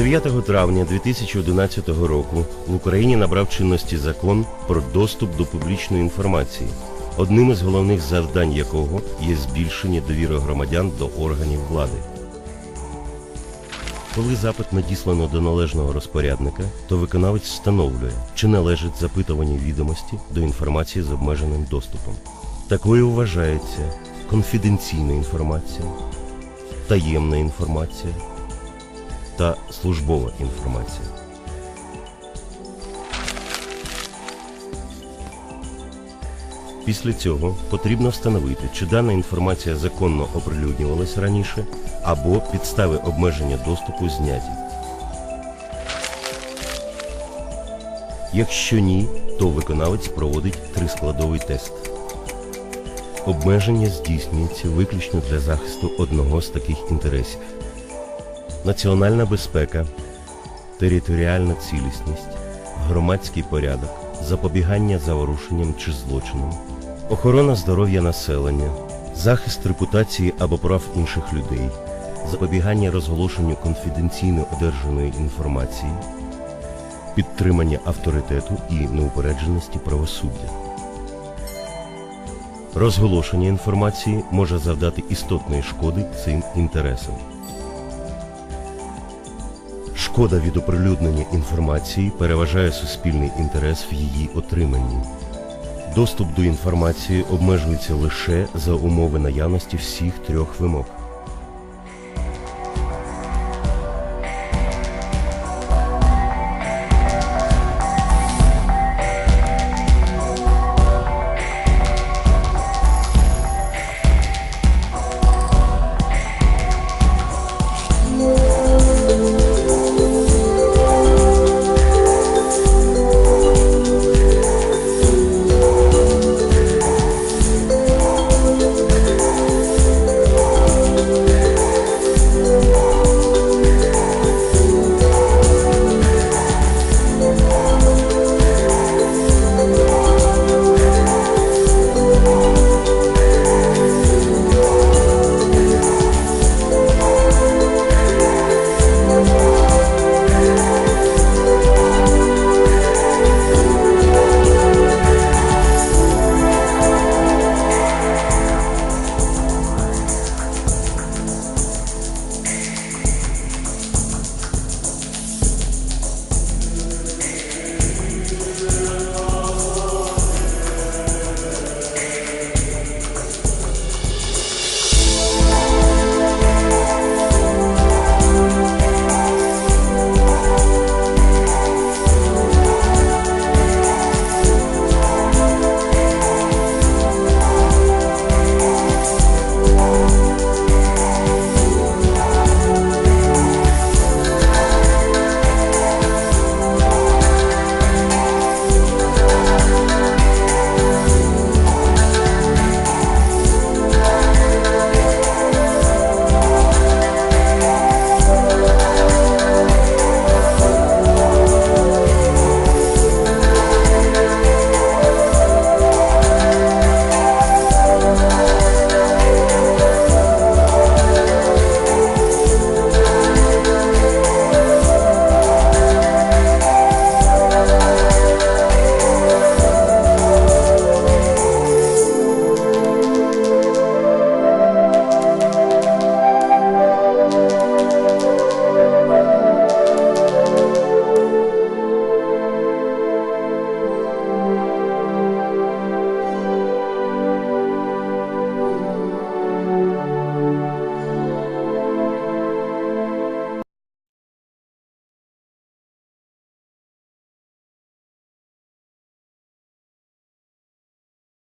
9 травня 2011 року в Україні набрав чинності закон про доступ до публічної інформації, одним із головних завдань якого є збільшення довіри громадян до органів влади. Коли запит надіслано до належного розпорядника, то виконавець встановлює, чи належить запитувані відомості до інформації з обмеженим доступом. Такою вважається конфіденційна інформація, таємна інформація та службова інформація. Після цього потрібно встановити, чи дана інформація законно оприлюднювалась раніше, або підстави обмеження доступу зняті. Якщо ні, то виконавець проводить трискладовий тест. Обмеження здійснюється виключно для захисту одного з таких інтересів: національна безпека, територіальна цілісність, громадський порядок, запобігання заворушенням чи злочинам, охорона здоров'я населення, захист репутації або прав інших людей, запобігання розголошенню конфіденційно одержаної інформації, підтримання авторитету і неупередженості правосуддя. Розголошення інформації може завдати істотної шкоди цим інтересам. Шкода від оприлюднення інформації переважає суспільний інтерес в її отриманні. Доступ до інформації обмежується лише за умови наявності всіх трьох вимог.